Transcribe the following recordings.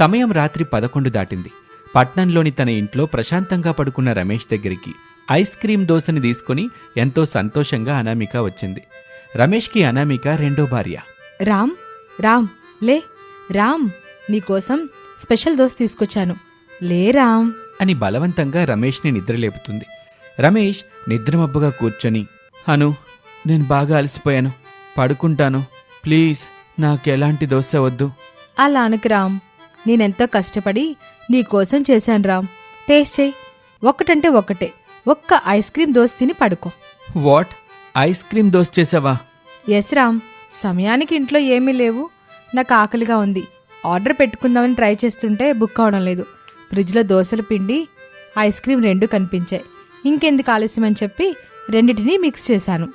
సమయం రాత్రి పదకొండు దాటింది. పట్నంలోని తన ఇంట్లో ప్రశాంతంగా పడుకున్న రమేష్ దగ్గరికి ఐస్ క్రీం దోశని తీసుకుని ఎంతో సంతోషంగా అనామిక వచ్చింది. రమేష్కి అనామిక రెండో భార్య. రామ్ రామ్ లే రామ్ నీకోసం స్పెషల్ దోశ తీసుకొచ్చాను. లే రామ్. అని బలవంతంగా రమేష్ని నిద్రలేపుతుంది. రమేష్ నిద్రమబ్బుగా కూర్చొని అను నేను బాగా అలసిపోయాను. పడుకుంటాను. ప్లీజ్ నాకెలాంటి దోశ వద్దు. అలా అనకు రామ్. నేనెంతో కష్టపడి నీకోసం చేశాను రామ్. టేస్ట్ చేయి. ఒక్కటంటే ఒక్కటే. ఒక్క ఐస్ క్రీం దోశ తిని పడుకో. వాట్? ఐస్ క్రీం దోశ చేసావా? ఎస్ రామ్. సమయానికి ఇంట్లో ఏమీ లేవు. నాకు ఆకలిగా ఉంది. ఆర్డర్ పెట్టుకుందామని ట్రై చేస్తుంటే బుక్ అవడం లేదు. ఫ్రిడ్జ్లో దోశల పిండి ఐస్ క్రీం రెండు కనిపించాయి. ఇంకెందుకు ఆలస్యం అని చెప్పి రెండిటిని మిక్స్ చేశాను.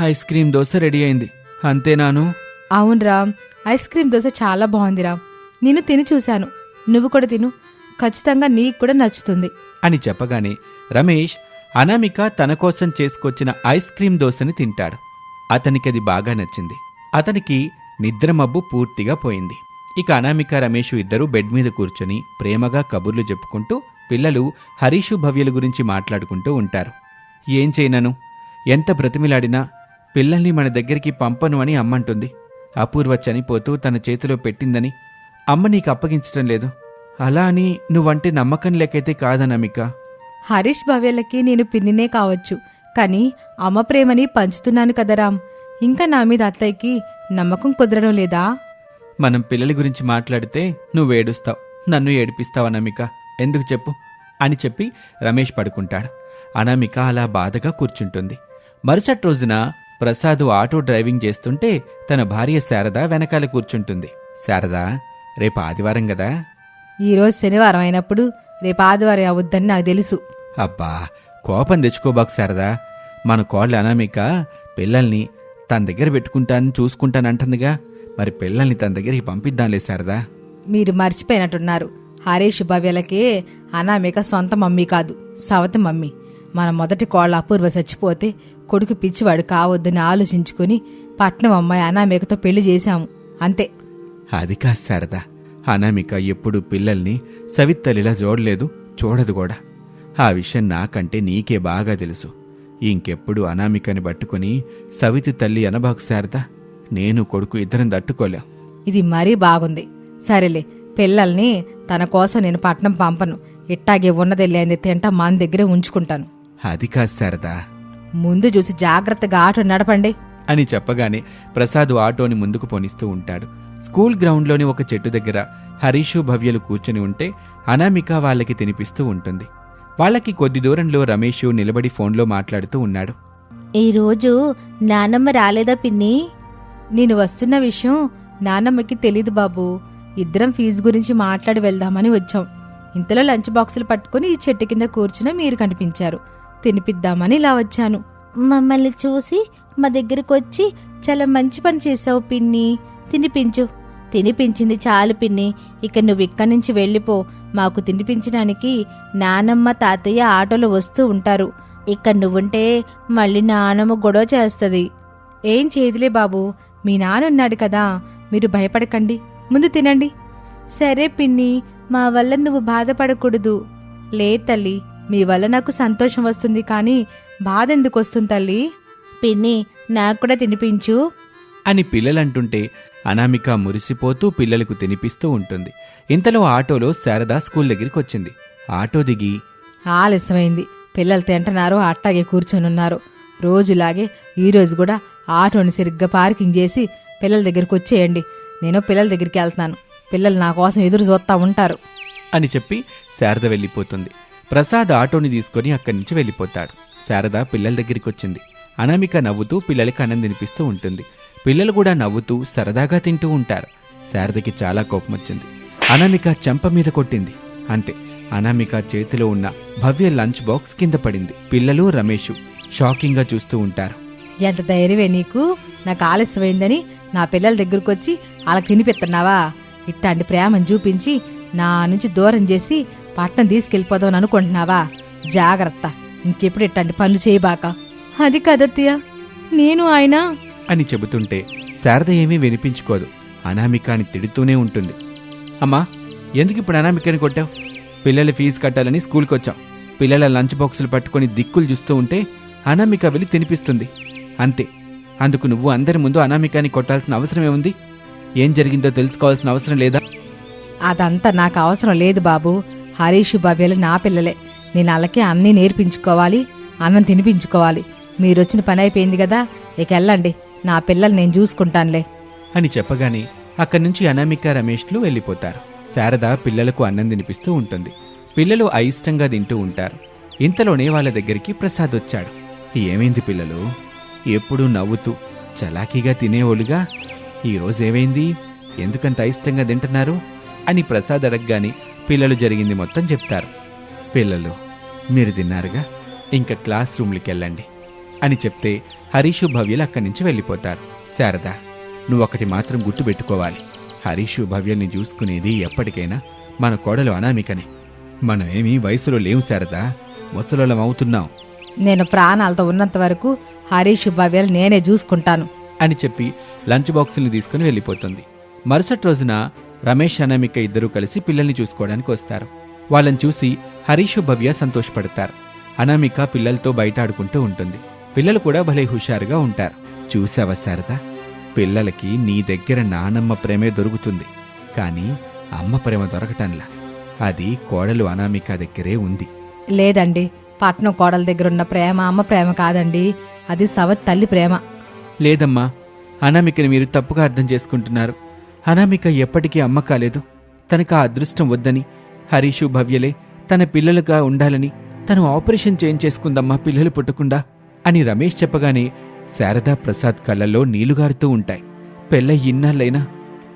ఐస్ క్రీం దోశ రెడీ అయింది. అంతేనాను అవును రామ్. ఐస్ క్రీం దోశ చాలా బాగుంది రామ్. నేను తిని చూశాను. నువ్వు కూడా తిను. ఖచ్చితంగా నీకు కూడా నచ్చుతుంది. అని చెప్పగానే రమేష్ అనామిక తన కోసం చేసుకొచ్చిన ఐస్ క్రీం దోశని తింటాడు. అతనికి అది బాగా నచ్చింది. అతనికి నిద్రమబ్బు పూర్తిగా పోయింది. ఇక అనామిక రమేష్ ఇద్దరూ బెడ్ మీద కూర్చొని ప్రేమగా కబుర్లు చెప్పుకుంటూ పిల్లలు హరీషు భవ్యల గురించి మాట్లాడుకుంటూ ఉంటారు. ఏం చేయనను? ఎంత బ్రతిమిలాడినా పిల్లల్ని మన దగ్గరికి పంపను అని అమ్మంటుంది. అపూర్వ చనిపోతూ తన చేతిలో పెట్టిందని అమ్మ నీకు అప్పగించటం లేదు. అలా అని నువ్వంటే నమ్మకం లేకైతే కాదనమిక హరీష్ భవ్యలకి నేను పిన్నినే కావచ్చు. కానీ అమ్మ ప్రేమని పంచుతున్నాను కదా రామ్. ఇంకా నా మీద అత్తయ్యకి నమ్మకం కుదరడం లేదా? మనం పిల్లల గురించి మాట్లాడితే నువ్వు ఏడుస్తావు. నన్ను ఏడిపిస్తావు అనామిక ఎందుకు చెప్పు? అని చెప్పి రమేష్ పడుకుంటాడు. అనామిక అలా బాధగా కూర్చుంటుంది. మరుసటి రోజున ప్రసాద్ ఆటో డ్రైవింగ్ చేస్తుంటే తన భార్య శారద వెనకాల కూర్చుంటుంది. శారదా రేపు ఆదివారం కదా ఈరోజు శనివారం అయినప్పుడు రేపు ఆదివారం అవద్దని నాకు తెలుసు. అబ్బా కోపం తెచ్చుకోబాకు శారదా. మన కోళ్ళ అనామిక పిల్లల్ని తన దగ్గర పెట్టుకుంటానని చూసుకుంటానంటుందిగా మరి పిల్లల్ని తన దగ్గరికి పంపిద్దాంలే శారదా. మీరు మర్చిపోయినట్టున్నారు. హరీష్ భవ్యలకి అనామిక సొంత మమ్మీ కాదు సవతి మమ్మీ. మన మొదటి కోళ్ళ అపూర్వ చచ్చిపోతే కొడుకు పిచ్చివాడు కావద్దని ఆలోచించుకుని పట్నం అమ్మాయి అనామికతో పెళ్ళి చేశాము. అంతే. అది కాదు శారదా. అనామిక ఎప్పుడు పిల్లల్ని సవిత్తలిలా చూడలేదు చూడదు కూడా. ఆ విషయం నాకంటే నీకే బాగా తెలుసు. ఇంకెప్పుడు అనామికని పట్టుకుని సవితి తల్లి అనబాకు శారదా నేను కొడుకు ఇద్దరం తట్టుకోలేం. ఇది మరీ బాగుంది. సరేలే పిల్లల్ని తన కోసం నేను పట్నం పంపను. ఇట్టాగే ఉన్నదెళ్ళేంది తింటా మన దగ్గరే ఉంచుకుంటాను. అది కాదు శారదా. ముందు చూసి జాగ్రత్తగా ఆటో నడపండి. అని చెప్పగానే ప్రసాద్ ఆటోని ముందుకు పోనిస్తూ ఉంటాడు. స్కూల్ గ్రౌండ్లోని ఒక చెట్టు దగ్గర హరీషు భవ్యలు కూర్చుని ఉంటే అనామిక వాళ్ళకి తినిపిస్తూ ఉంటుంది. వాళ్ళకి కొద్ది దూరంలో రమేషు నిలబడి ఫోన్లో మాట్లాడుతూ ఉన్నాడు. ఈరోజు నానమ్మ రాలేదా పిన్ని? నేను వస్తున్న విషయం నానమ్మకి తెలీదు బాబు. ఇద్దరం ఫీజు గురించి మాట్లాడి వెళ్దామని వచ్చాం. ఇంతలో లంచ్ బాక్సులు పట్టుకుని ఈ చెట్టు కింద కూర్చుని మీరు కనిపించారు. తినిపిద్దామని ఇలా వచ్చాను. మమ్మల్ని చూసి మా దగ్గరకు వచ్చి చాలా మంచి పని చేసావు పిన్ని. తినిపించు. తినిపించింది చాలు పిన్ని. ఇక నువ్వు ఇక్కడి నుంచి వెళ్ళిపో. మాకు తినిపించడానికి నానమ్మ తాతయ్య ఆటోలు వస్తూ ఉంటారు. ఇక్కడ నువ్వుంటే మళ్ళీ నానమ్మ గొడవ చేస్తుంది. ఏం చేయదులే బాబు. మీ నాన్న ఉన్నాడు కదా. మీరు భయపడకండి. ముందు తినండి. సరే పిన్ని. మా వల్ల నువ్వు బాధపడకూడదు. లే తల్లి. మీ వల్ల నాకు సంతోషం వస్తుంది కానీ బాధ ఎందుకు వస్తుంది తల్లి? పిన్ని నాకు కూడా తినిపించు. అని పిల్లలంటుంటే అనామిక మురిసిపోతూ పిల్లలకు తినిపిస్తూ ఉంటుంది. ఇంతలో ఆటోలో శారద స్కూల్ దగ్గరికి వచ్చింది. ఆటో దిగి ఆలస్యమైంది. పిల్లలు తింటున్నారు అట్టాగే కూర్చొనున్నారు రోజులాగే ఈరోజు కూడా ఆటోని సరిగ్గా పార్కింగ్ చేసి పిల్లల దగ్గరికి వచ్చేయండి. నేను పిల్లల దగ్గరికి వెళ్తున్నాను. పిల్లలు నా కోసం ఎదురు చూస్తా ఉంటారు. అని చెప్పి శారద వెళ్ళిపోతుంది. ప్రసాద్ ఆటోని తీసుకొని అక్కడి నుంచి వెళ్ళిపోతాడు. శారద పిల్లల దగ్గరికి వచ్చింది. అనామిక నవ్వుతూ పిల్లలకి అన్నం తినిపిస్తూ ఉంటుంది. పిల్లలు కూడా నవ్వుతూ సరదాగా తింటూ ఉంటారు. శారదకి చాలా కోపం వచ్చింది అనామిక చెంప మీద కొట్టింది. అంతే అనామిక చేతిలో ఉన్న భవ్య లంచ్ బాక్స్ కింద పడింది. పిల్లలు రమేష్ షాకింగ్గా చూస్తూ ఉంటారు. ఎంత ధైర్యమే నీకు? నాకు ఆలస్యమైందని నా పిల్లల దగ్గరకు వచ్చి వాళ్ళకి తినిపెత్తన్నావా ఇట్లాంటి ప్రేమను చూపించి నా నుంచి దూరం చేసి పట్నం తీసుకెళ్ళిపోదామని అనుకుంటున్నావా? జాగ్రత్త ఇంకెప్పుడు ఇట్లాంటి పనులు చేయబాక. అది కదత్తయ్య నేను ఆయన అని చెబుతుంటే శారద ఏమీ వినిపించుకోదు. అనామికాని తిడుతూనే ఉంటుంది. అమ్మా ఎందుకు ఇప్పుడు అనామికని కొట్టావు? పిల్లల ఫీజు కట్టాలని స్కూల్కి వచ్చాం పిల్లల లంచ్ బాక్సులు పట్టుకొని దిక్కులు చూస్తూ ఉంటే అనామిక వెళ్ళి తినిపిస్తుంది. అంతే. అందుకు నువ్వు అందరి ముందు అనామికాని కొట్టాల్సిన అవసరం ఏముంది ఏం జరిగిందో తెలుసుకోవాల్సిన అవసరం లేదా? అదంతా నాకు అవసరం లేదు బాబు. హరీష్ భవ్యలు నా పిల్లలే. నేను వాళ్ళకి అన్నీ నేర్పించుకోవాలి అన్నం తినిపించుకోవాలి. మీరొచ్చిన పని అయిపోయింది కదా? ఇక వెళ్ళండి. నా పిల్లలు నేను చూసుకుంటానులే. అని చెప్పగానే అక్కడి నుంచి అనామిక రమేష్లు వెళ్ళిపోతారు. శారద పిల్లలకు అన్నం తినిపిస్తూ ఉంటుంది. పిల్లలు అయిష్టంగా తింటూ ఉంటారు. ఇంతలోనే వాళ్ళ దగ్గరికి ప్రసాద్ వచ్చాడు. ఏమైంది పిల్లలు? ఎప్పుడూ నవ్వుతూ చలాకీగా తినేవాళ్ళుగా ఈరోజు ఏమైంది? ఎందుకంత అయిష్టంగా తింటున్నారు? అని ప్రసాద్ అడగగానే పిల్లలు జరిగింది మొత్తం చెప్తారు. పిల్లలు మీరు తిన్నారుగా? ఇంకా క్లాస్ రూమ్లకి వెళ్ళండి అని చెప్తే హరీషు భవ్యలు అక్కడి నుంచి వెళ్ళిపోతారు. శారద నువ్వొకటి మాత్రం గుర్తుపెట్టుకోవాలి హరీషు భవ్యల్ని చూసుకునేది ఎప్పటికైనా మన కోడలు అనామికనే. మనమేమీ వయసులో లేవు శారదా. ముసలోళ్ళం అవుతున్నాం. నేను ప్రాణాలతో ఉన్నంత వరకు హరీష్ భవ్యలు నేనే చూసుకుంటాను. అని చెప్పి లంచ్ బాక్సుల్ని తీసుకుని వెళ్ళిపోతుంది. మరుసటి రోజున రమేష్ అనామిక ఇద్దరూ కలిసి పిల్లల్ని చూసుకోవడానికి వస్తారు. వాళ్ళని చూసి హరీషు భవ్య సంతోషపడతారు. అనామిక పిల్లలతో బయట ఆడుకుంటూ ఉంటుంది. పిల్లలు కూడా భలే హుషారుగా ఉంటారు. చూసావా శారదా? పిల్లలకి నీ దగ్గర నానమ్మ ప్రేమే దొరుకుతుంది. కానీ అమ్మ ప్రేమ దొరకటంలా. అది కోడలు అనామిక దగ్గరే ఉంది. లేదండి. పట్నం కోడల దగ్గర ఉన్న ప్రేమ అమ్మ ప్రేమ కాదండి. అది సవత్ తల్లి ప్రేమ. లేదమ్మా. అనామికని మీరు తప్పుగా అర్థం చేసుకుంటున్నారు. అనామిక ఎప్పటికీ అమ్మ కాలేదు. తనకు ఆ అదృష్టం వద్దని హరీషు భవ్యలే తన పిల్లలుగా ఉండాలని తను ఆపరేషన్ చేయించేసుకుందమ్మా పిల్లలు పుట్టకుండా. అని రమేష్ చెప్పగానే శారదా ప్రసాద్ కళ్ళల్లో నీళ్ళుగారుతూ ఉంటాయి. పెళ్ళ ఇన్నాళ్ళైనా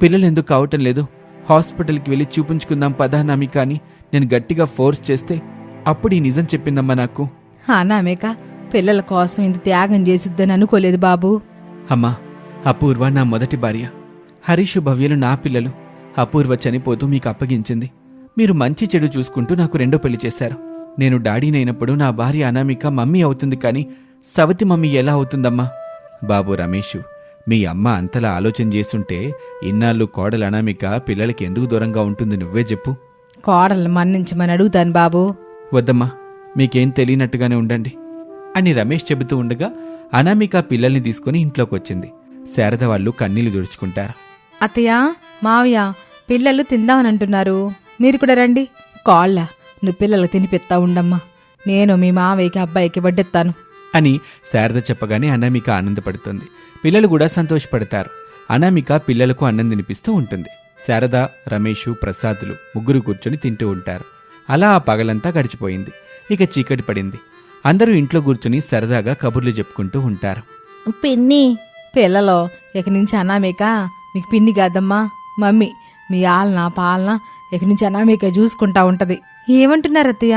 పిల్లలు ఎందుకు కావటం లేదు. హాస్పిటల్కి వెళ్ళి చూపించుకుందాం పదా నామిక అని నేను గట్టిగా ఫోర్స్ చేస్తే అప్పుడు ఈ నిజం చెప్పిందమ్మా నాకు. అనామేక పిల్లల కోసం ఇంత త్యాగం చేసిద్దని అనుకోలేదు బాబు. అమ్మా అపూర్వ నా మొదటి భార్య. హరీష్ భవ్యలు నా పిల్లలు. అపూర్వ చనిపోతూ మీకు అప్పగించింది. మీరు మంచి చెడు చూసుకుంటూ నాకు రెండో పెళ్ళి చేశారు. నేను డాడీనైనప్పుడు నా భార్య అనామిక మమ్మీ అవుతుంది కానీ సవతి మమ్మీ ఎలా అవుతుందమ్మా? బాబు రమేషు మీ అమ్మ అంతలా ఆలోచన చేసుంటే ఇన్నాళ్ళు కోడలు అనామిక పిల్లలకి ఎందుకు దూరంగా ఉంటుంది నువ్వే చెప్పు. కోడల్ని మన్నించమని అడుగుతాను బాబు. వద్దమ్మా మీకేం తెలియనట్టుగానే ఉండండి. అని రమేష్ చెబుతూ ఉండగా అనామిక పిల్లల్ని తీసుకుని ఇంట్లోకి వచ్చింది శారద వాళ్ళు కన్నీళ్ళు తుడుచుకుంటారు అత్తయ్య మావయ్య పిల్లలు తిందామని అంటున్నారు. మీరు కూడా రండి. కాళ్ళ నువ్వు పిల్లలకు తినిపిస్తా ఉండమ్మా. నేను మీ మావయ్యకి అబ్బాయికి వడ్డెత్తాను అని శారద చెప్పగానే అనామిక ఆనందపడుతుంది. పిల్లలు కూడా సంతోషపడతారు. అనామిక పిల్లలకు అన్నం తినిపిస్తూ ఉంటుంది. శారద రమేషు ప్రసాదులు ముగ్గురు కూర్చొని తింటూ ఉంటారు. అలా ఆ పగలంతా గడిచిపోయింది. ఇక చీకటి పడింది. అందరూ ఇంట్లో కూర్చుని సరదాగా కబుర్లు చెప్పుకుంటూ ఉంటారు. పిన్ని పిల్లలు ఇక నుంచి అనామేక మీకు పిన్ని కాదమ్మా మమ్మీ మీ ఆలన పాలన ఇక నుంచి అనామేక చూసుకుంటా ఉంటది. ఏమంటున్నారు అత్తయ్య?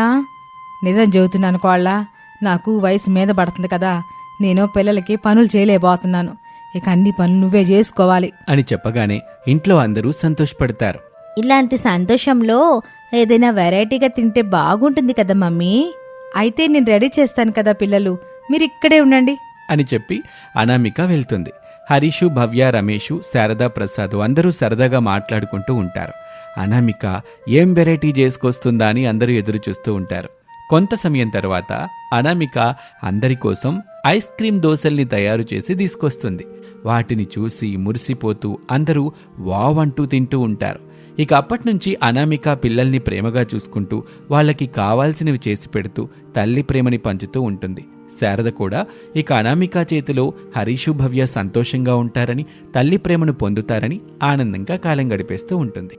నిజం చెబుతున్నాను కోళ్ళ నాకు వయసు మీద పడుతుంది కదా నేను పిల్లలకి పనులు చేయలేకపోతున్నాను. ఇక అన్ని పనులు నువ్వే చేసుకోవాలి. అని చెప్పగానే ఇంట్లో అందరూ సంతోషపడతారు. ఇలాంటి సంతోషంలో ఏదైనా వెరైటీగా తింటే బాగుంటుంది కదా మమ్మీ. అయితే నేను రెడీ చేస్తాను కదా పిల్లలు మీరు ఇక్కడే ఉండండి. అని చెప్పి అనామిక వెళ్తుంది. హరీషు భవ్య రమేషు శారదా ప్రసాద్ అందరూ సరదాగా మాట్లాడుకుంటూ ఉంటారు. అనామిక ఏం వెరైటీ చేసుకొస్తుందా? అని అందరూ ఎదురు చూస్తూ ఉంటారు. కొంత సమయం తర్వాత అనామిక అందరి కోసం ఐస్ క్రీమ్ దోశల్ని తయారు చేసి తీసుకొస్తుంది. వాటిని చూసి మురిసిపోతూ అందరూ వావ్ అంటూ తింటూ ఉంటారు. ఇక అప్పటి నుంచి అనామిక పిల్లల్ని ప్రేమగా చూసుకుంటూ వాళ్ళకి కావాల్సినవి చేసి పెడుతూ తల్లి ప్రేమని పంచుతూ ఉంటుంది. శారద కూడా ఇక అనామిక చేతిలో హరీషు భవ్య సంతోషంగా ఉంటారని తల్లి ప్రేమను పొందుతారని ఆనందంగా కాలం గడిపేస్తూ ఉంటుంది.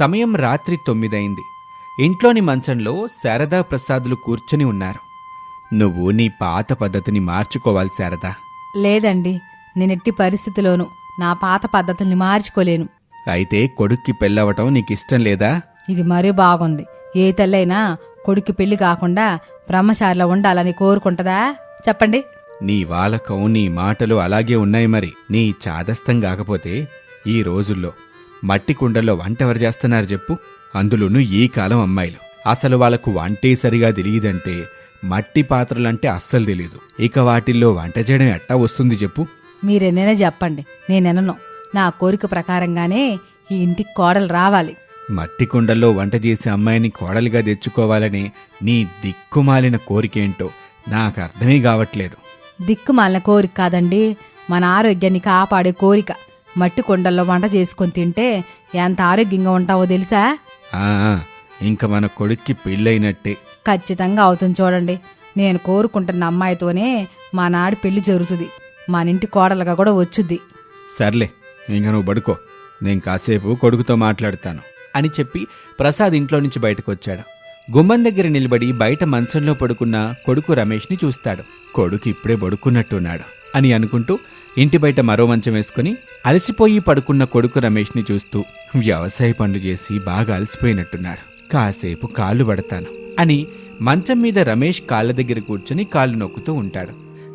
సమయం రాత్రి తొమ్మిదైంది. ఇంట్లోని మంచంలో శారదా ప్రసాదులు కూర్చుని ఉన్నారు. నువ్వు నీ పాత పద్ధతిని మార్చుకోవాలి శారదా. లేదండి నేను ఎట్టి పరిస్థితిలోనూ నా పాత పద్ధతుల్ని మార్చుకోలేను. అయితే కొడుక్కి పెళ్ళవటం నీకిష్టం లేదా? ఇది మరీ బాగుంది. ఏ తల్లైనా కొడుకు పెళ్ళి కాకుండా బ్రహ్మచారిలో ఉండాలని కోరుకుంటదా? చెప్పండి. నీ వాలకం నీ మాటలు అలాగే ఉన్నాయి మరి. నీ చాదస్తం కాకపోతే ఈ రోజుల్లో మట్టి కుండల్లో వంట ఎవరు చేస్తున్నారు చెప్పు. అందులోనూ ఈ కాలం అమ్మాయిలు. అసలు వాళ్ళకు వంటే సరిగా తెలియదంటే మట్టి పాత్రలంటే అస్సలు తెలియదు ఇక వాటిల్లో వంట చేయడం ఎట్టా వస్తుంది చెప్పు? మీరెన్నైనా చెప్పండి. నేనెనను. నా కోరిక ప్రకారంగానే ఈ ఇంటికి కోడలు రావాలి. మట్టి కుండల్లో వంట చేసే అమ్మాయిని కోడలిగా తెచ్చుకోవాలని నీ దిక్కుమాలిన కోరికేంటో నాకు అర్థమే కావట్లేదు. దిక్కుమాలిన కోరిక కాదండి. మన ఆరోగ్యాన్ని కాపాడే కోరిక. మట్టి కుండల్లో వంట చేసుకొని తింటే ఎంత ఆరోగ్యంగా ఉంటావో తెలుసా? ఇంక మన కొడుక్కి పెళ్ళైనట్టే. ఖచ్చితంగా అవుతుంది చూడండి. నేను కోరుకుంటున్న అమ్మాయితోనే మా నాడు పెళ్ళి జరుగుతుంది. మన ఇంటి కోడలుగా కూడా వచ్చుద్ది. సర్లే ఇంక నువ్వు పడుకో. నేను కాసేపు కొడుకుతో మాట్లాడతాను. అని చెప్పి ప్రసాద్ ఇంట్లో నుంచి బయటకు వచ్చాడు గుమ్మం దగ్గర నిలబడి బయట మంచంలో పడుకున్న కొడుకు రమేష్ని చూస్తాడు. కొడుకు ఇప్పుడే పడుకున్నట్టున్నాడు. అని అనుకుంటూ ఇంటి బయట మరో మంచం వేసుకుని అలసిపోయి పడుకున్న కొడుకు రమేష్ని చూస్తూ వ్యవసాయ పనులు చేసి బాగా అలసిపోయినట్టున్నాడు. కాసేపు కాళ్ళు పడతాను అని మంచం మీద రమేష్ కాళ్ళ దగ్గర కూర్చుని కాళ్ళు నొక్కుతూ ఉంటాడు.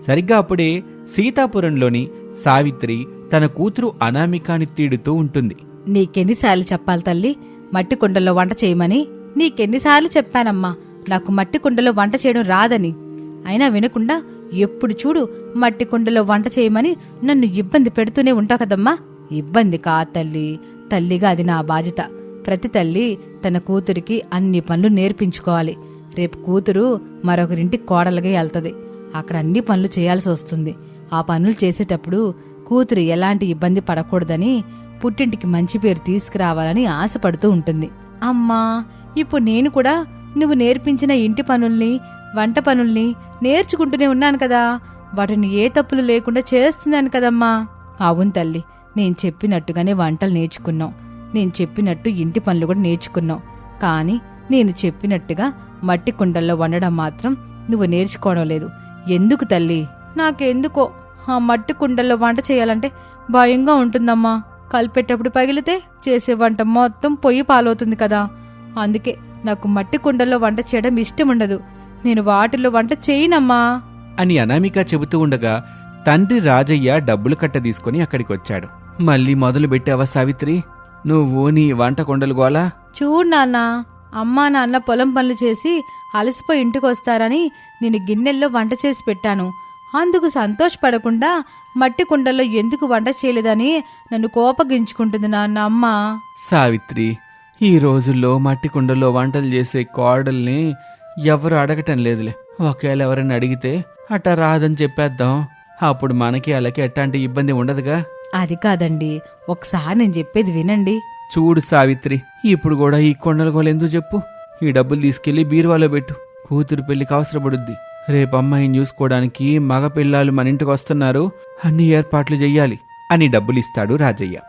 సరిగ్గా అప్పుడే సీతాపురంలోని సావిత్రి తన కూతురు అనామికాని తీడుతూ ఉంటుంది. నీకెన్నిసార్లు చెప్పాలి తల్లి మట్టి కుండలో వంట చేయమని? నీకెన్నిసార్లు చెప్పానమ్మా నాకు మట్టి కుండలో వంట చేయడం రాదని. అయినా వినకుండా ఎప్పుడు చూడు మట్టి కుండలో వంట చేయమని నన్ను ఇబ్బంది పెడుతూనే ఉంటావు కదమ్మా. ఇబ్బంది కా తల్లి? తల్లిగా అది నా బాధ్యత. ప్రతి తల్లి తన కూతురికి అన్ని పనులు నేర్పించుకోవాలి. రేపు కూతురు మరొకరింటి కోడలుగా వెళ్తది అక్కడ అన్ని పనులు చేయాల్సి వస్తుంది. ఆ పనులు చేసేటప్పుడు కూతురు ఎలాంటి ఇబ్బంది పడకూడదని పుట్టింటికి మంచి పేరు తీసుకురావాలని ఆశపడుతూ ఉంటుంది. అమ్మా ఇప్పుడు నేను కూడా నువ్వు నేర్పించిన ఇంటి పనుల్ని వంట పనుల్ని నేర్చుకుంటూనే ఉన్నాను కదా. వాటిని ఏ తప్పులు లేకుండా చేస్తున్నాను కదమ్మా. అవును తల్లి నేను చెప్పినట్టుగానే వంటలు నేర్చుకున్నాం. నేను చెప్పినట్టు ఇంటి పనులు కూడా నేర్చుకున్నాం. కానీ నేను చెప్పినట్టుగా మట్టి కుండల్లో వండడం మాత్రం నువ్వు నేర్చుకోవడం లేదు. ఎందుకు తల్లి? నాకెందుకో? ఆ మట్టి కుండల్లో వంట చేయాలంటే భయంగా ఉంటుందమ్మా. కలిపేటప్పుడు పగిలితే చేసే వంట మొత్తం పొయ్యి పాలవుతుంది కదా. అందుకే నాకు మట్టి కుండల్లో వంట చేయడం ఇష్టం ఉండదు నేను వాటిలో వంట చేయనమ్మా. అని అనామిక చెబుతూ ఉండగా తండ్రి రాజయ్య డబ్బులు కట్ట తీసుకుని అక్కడికి వచ్చాడు. మళ్ళీ మొదలు పెట్టావా సావిత్రి? నువ్వు నీ వంట కొండలు గోలా? చూడు నాన్న అమ్మా నాన్న పొలం పనులు చేసి అలసిపోయి ఇంటికి వస్తారని నేను గిన్నెల్లో వంట చేసి పెట్టాను. అందుకు సంతోషపడకుండా మట్టి కుండల్లో ఎందుకు వంట చేయలేదని నన్ను కోపగించుకుంటుంది నాన్న అమ్మ. సావిత్రి ఈ రోజుల్లో మట్టి కుండలో వంటలు చేసే కోడల్ని ఎవరు అడగటం లేదులే. ఒకవేళ ఎవరైనా అడిగితే అట్టా రాదని చెప్పేద్దాం. అప్పుడు మనకి అలాగే ఎట్లాంటి ఇబ్బంది ఉండదుగా. అది కాదండి. ఒకసారి నేను చెప్పేది వినండి. చూడు సావిత్రి ఇప్పుడు కూడా ఈ కొండల గోలు ఎందుకు చెప్పు? ఈ డబ్బులు తీసుకెళ్ళి బీరువాలో పెట్టు. కూతురు పెళ్ళికి అవసరపడుద్ది. రేపు అమ్మాయిని చూసుకోవడానికి మగ పిల్లాలు మన ఇంటికి వస్తున్నారు. అన్ని ఏర్పాట్లు చెయ్యాలి అని డబ్బులు ఇస్తాడు రాజయ్య.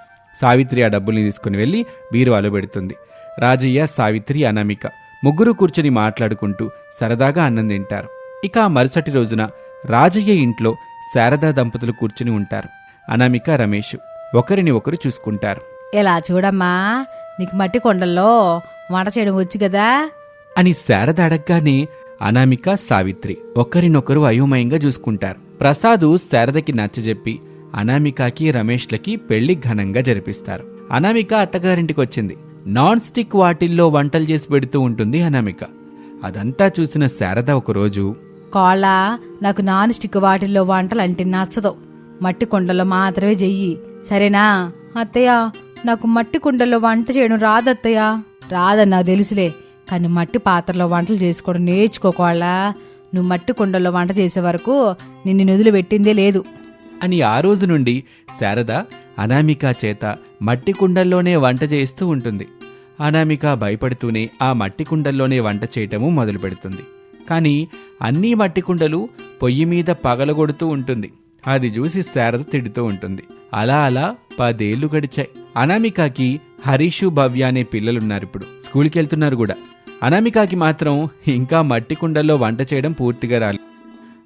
సావిత్రి ఆ డబ్బుల్ని తీసుకుని వెళ్ళి బీరువాలో పెడుతుంది. రాజయ్య సావిత్రి అనామిక. ముగ్గురు కూర్చుని మాట్లాడుకుంటూ సరదాగా అన్నం తింటారు. ఇక మరుసటి రోజున రాజయ్య ఇంట్లో శారదా దంపతులు కూర్చుని ఉంటారు. అనామిక రమేష్ ఒకరిని ఒకరు చూసుకుంటారు. ఎలా చూడమ్మా? నీకు మట్టి కొండల్లో వంట చేయడం వచ్చు కదా? అని శారద అడగగానే అనామిక సావిత్రి ఒకరినొకరు అయోమయంగా చూసుకుంటారు. ప్రసాదు శారదకి నచ్చజెప్పి అనామికకి రమేష్లకి పెళ్ళి ఘనంగా జరిపిస్తారు. అనామిక అత్తగారింటికి వచ్చింది నాన్ స్టిక్ వాటిల్లో వంటలు చేసి పెడుతూ ఉంటుంది అనామిక. అదంతా చూసిన శారద ఒకరోజు కోళ్ళ నాకు నాన్ స్టిక్ వాటిల్లో వంటలు అంటే నచ్చదు. మట్టి కుండలో మాత్రమే చెయ్యి. సరేనా? అత్తయ్య నాకు మట్టి కుండలో వంట చేయడం రాదత్తయ్య. రాదని నాకు తెలుసులే కానీ మట్టి పాత్రలో వంటలు చేసుకోవడం నేర్చుకోకోళ్ళ నువ్వు మట్టి కుండలో వంట చేసే వరకు నిన్ను నిధులు పెట్టిందే లేదు. అని ఆ రోజు నుండి శారద అనామిక చేత మట్టి కుండల్లోనే వంట చేస్తూ ఉంటుంది. అనామిక భయపడుతూనే ఆ మట్టి కుండల్లోనే వంట చేయటము మొదలు పెడుతుంది కానీ అన్నీ మట్టి కుండలు పొయ్యి మీద పగలగొడుతూ ఉంటుంది. అది చూసి శారద తిడుతూ ఉంటుంది. అలా అలా పదేళ్ళు గడిచాయి. అనామికకి హరీషు భవ్య అనే పిల్లలున్నారు ఇప్పుడు. స్కూల్కి వెళ్తున్నారు కూడా. అనామికకి మాత్రం ఇంకా మట్టి కుండల్లో వంట చేయడం పూర్తిగా రాలి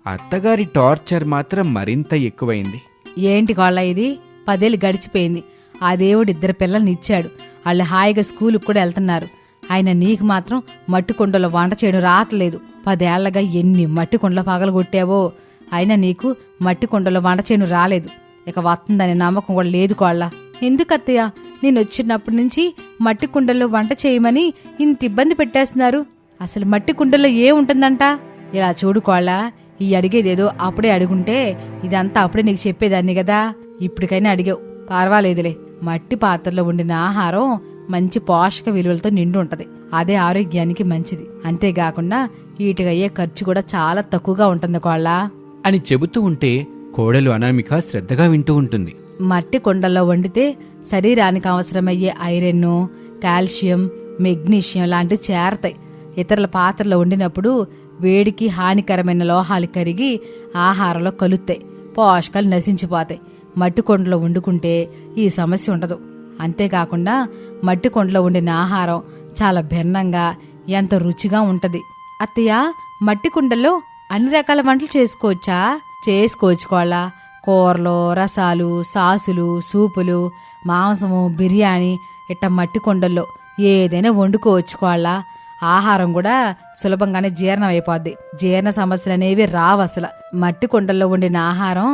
అత్తగారి టార్చర్ మాత్రం మరింత ఎక్కువైంది. ఏంటి కాళ్ళ ఇది? పదేళ్ళు గడిచిపోయింది. ఆ దేవుడు ఇద్దరు పిల్లల్ని ఇచ్చాడు. వాళ్ళు హాయిగా స్కూలుకు కూడా వెళ్తున్నారు. ఆయన నీకు మాత్రం మట్టి కుండలో వంట చేయడం రావట్లేదు. పదేళ్ళగా ఎన్ని మట్టి కుండలు పగలగొట్టావో అయినా నీకు మట్టి కుండలో వంట చేయడం రాలేదు. ఇక వస్తుందనే నమ్మకం కూడా లేదు కోళ్ళ. ఎందుకత్తయ్య? నేను వచ్చినప్పటి నుంచి మట్టి కుండల్లో వంట చేయమని ఇంత ఇబ్బంది పెట్టేస్తున్నారు. అసలు మట్టి కుండల్లో ఏ ఉంటుందంట ఇలా చూడు కోళ్ళ ఈ అడిగేదేదో అప్పుడే అడుగుంటే ఇదంతా అప్పుడే నీకు చెప్పేదాన్ని కదా. ఇప్పటికైనా అడిగావు. పర్వాలేదులే. మట్టి పాత్రలో వండిన ఆహారం మంచి పోషక విలువలతో నిండి ఉంటది. అదే ఆరోగ్యానికి మంచిది. అంతేకాకుండా వీటికి అయ్యే ఖర్చు కూడా చాలా తక్కువగా ఉంటుంది కోళ్ళ. అని చెబుతూ ఉంటే కోడలు అనామిక శ్రద్ధగా వింటూ ఉంటుంది. మట్టి కుండల్లో వండితే శరీరానికి అవసరమయ్యే ఐరన్ కాల్షియం మెగ్నీషియం లాంటివి చేరతాయి. ఇతరుల పాత్రలో వండినప్పుడు వేడికి హానికరమైన లోహాలు కరిగి ఆహారంలో కలుస్తాయి పోషకాలు నశించిపోతాయి. మట్టికొండలో వండుకుంటే ఈ సమస్య ఉండదు. అంతేకాకుండా మట్టికొండలో వండిన ఆహారం చాలా భిన్నంగా ఎంత రుచిగా ఉంటది. అత్తయ్య మట్టికుండల్లో అన్ని రకాల వంటలు చేసుకోవచ్చా? చేసుకోవచ్చుకోవాలా? కూరలు రసాలు సాసులు సూపులు మాంసము బిర్యానీ ఇట్ట మట్టి కొండల్లో ఏదైనా వండుకోవచ్చుకోవాలా? ఆహారం కూడా సులభంగానే జీర్ణం అయిపోద్ది జీర్ణ సమస్యలు అనేవి రావు అసలు మట్టి కొండల్లో వండిన ఆహారం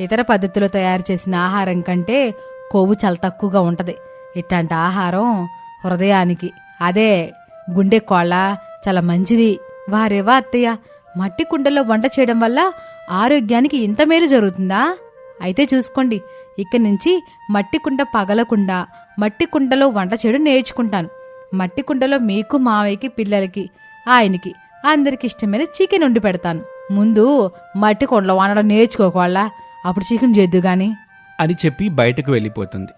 ఇతర పద్ధతిలో తయారు చేసిన ఆహారం కంటే కొవ్వు చాలా తక్కువగా ఉంటుంది. ఇట్లాంటి ఆహారం హృదయానికి అదే గుండె కోళ్ళ చాలా మంచిది. వారేవా అత్తయ్య మట్టి కుండలో వంట చేయడం వల్ల ఆరోగ్యానికి ఇంత మేలు జరుగుతుందా? అయితే చూసుకోండి ఇక్కడి నుంచి మట్టి కుండ పగలకుండా మట్టి కుండలో వంట చేయడం నేర్చుకుంటాను. మట్టి కుండలో మీకు మావయ్యకి పిల్లలకి ఆయనకి అందరికి ఇష్టమైన చికెన్ వండి పెడతాను. ముందు మట్టి కుండలో వండడం నేర్చుకోకోళ్ళ అప్పుడు చికెన్ చేద్దు గాని. అని చెప్పి బయటకు వెళ్ళిపోతుంది.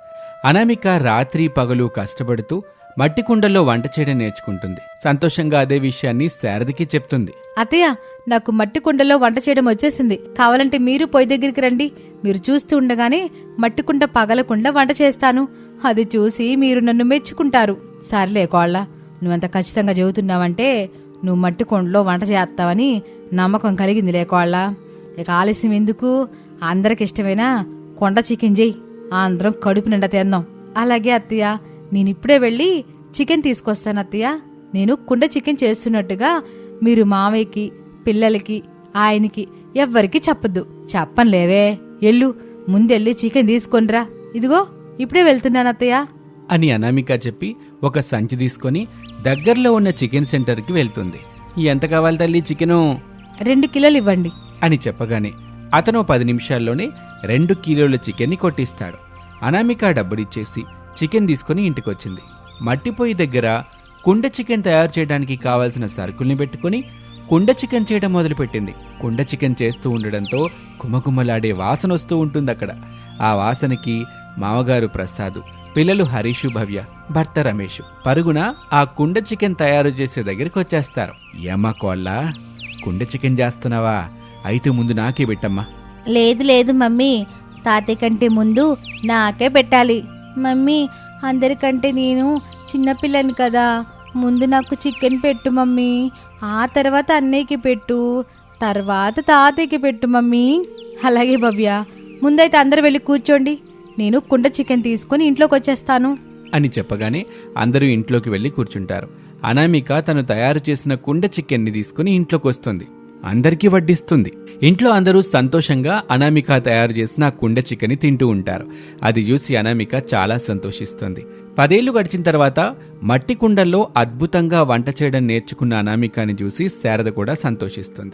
అనామిక రాత్రి పగలు కష్టపడుతూ మట్టి కుండల్లో వంట చేయడం నేర్చుకుంటుంది. సంతోషంగా అదే విషయాన్ని శారదికి చెప్తుంది. అత్తయ్య నాకు మట్టి కుండలో వంట చేయడం వచ్చేసింది. కావాలంటే మీరు పొయ్యి దగ్గరికి రండి. మీరు చూస్తూ ఉండగానే మట్టి కుండ పగలకుండా వంట చేస్తాను. అది చూసి మీరు నన్ను మెచ్చుకుంటారు. సర్లే కోళ్ళ నువ్వంత ఖచ్చితంగా చెబుతున్నావంటే నువ్వు మట్టి కుండలో వంట చేస్తావని నమ్మకం కలిగిందిలే కోళ్ళ. ఇక ఆలస్యం ఎందుకు? అందరికి ఇష్టమైన కొండ చికెన్ చెయ్యి. అందరం కడుపు నిండా తిందాం. అలాగే అత్తయ్య నేను ఇప్పుడే వెళ్ళి చికెన్ తీసుకొస్తాను అత్తయ్య. నేను కుండ చికెన్ చేస్తున్నట్టుగా మీరు మావయ్యకి పిల్లలకి ఆయనకి ఎవ్వరికి చెప్పద్దు. చెప్పనులేవే ఎల్లు ముందెళ్ళి చికెన్ తీసుకొనిరా. ఇదిగో ఇప్పుడే వెళ్తున్నాను అత్తయ్య. అని అనామిక చెప్పి ఒక సంచి తీసుకొని దగ్గరలో ఉన్న చికెన్ సెంటర్కి వెళ్తుంది. ఎంత కావాలి తల్లి చికెను? రెండు కిలోలు ఇవ్వండి. అని చెప్పగానే అతను పది నిమిషాల్లోనే రెండు కిలోల చికెన్ని కొట్టిస్తాడు. అనామిక డబ్బులిచ్చేసి చికెన్ తీసుకుని ఇంటికొచ్చింది. మట్టిపోయి దగ్గర కుండ చికెన్ తయారు చేయడానికి కావాల్సిన సరుకుల్ని పెట్టుకుని కుండ చికెన్ చేయడం మొదలుపెట్టింది. కుండ చికెన్ చేస్తూ ఉండడంతో కుమకుమలాడే వాసన వస్తూ ఉంటుంది అక్కడ ఆ వాసనకి మామగారు ప్రసాదు పిల్లలు హరీషు భవ్య భర్త రమేష్ పరుగున ఆ కుండ చికెన్ తయారు చేసే దగ్గరికి వచ్చేస్తారు ఏమా కోళ్ళ కుండ చికెన్ చేస్తున్నావా? అయితే ముందు నాకే పెట్టమ్మా. లేదు లేదు మమ్మీ. తాతయ్య కంటే ముందు నాకే పెట్టాలి. మమ్మీ అందరికంటే నేను చిన్నపిల్లని కదా. ముందు నాకు చికెన్ పెట్టు మమ్మీ. ఆ తర్వాత అన్నయ్యకి పెట్టు. తర్వాత తాతయ్యకి పెట్టు మమ్మీ. అలాగే భవ్య ముందైతే అందరు వెళ్ళి కూర్చోండి. నేను కుండ చికెన్ తీసుకొని ఇంట్లోకి వచ్చేస్తాను. అని చెప్పగానే అందరూ ఇంట్లోకి వెళ్ళి కూర్చుంటారు. అనామిక తను తయారు చేసిన కుండ చికెన్ని తీసుకుని ఇంట్లోకి వస్తుంది. అందరికీ వడ్డిస్తుంది. ఇంట్లో అందరూ సంతోషంగా అనామిక తయారు చేసిన కుండ చికెన్ తింటూ ఉంటారు. అది చూసి అనామిక చాలా సంతోషిస్తుంది. పదేళ్ళు గడిచిన తర్వాత మట్టి కుండల్లో అద్భుతంగా వంట చేయడం నేర్చుకున్న అనామికని చూసి శారద కూడా సంతోషిస్తుంది.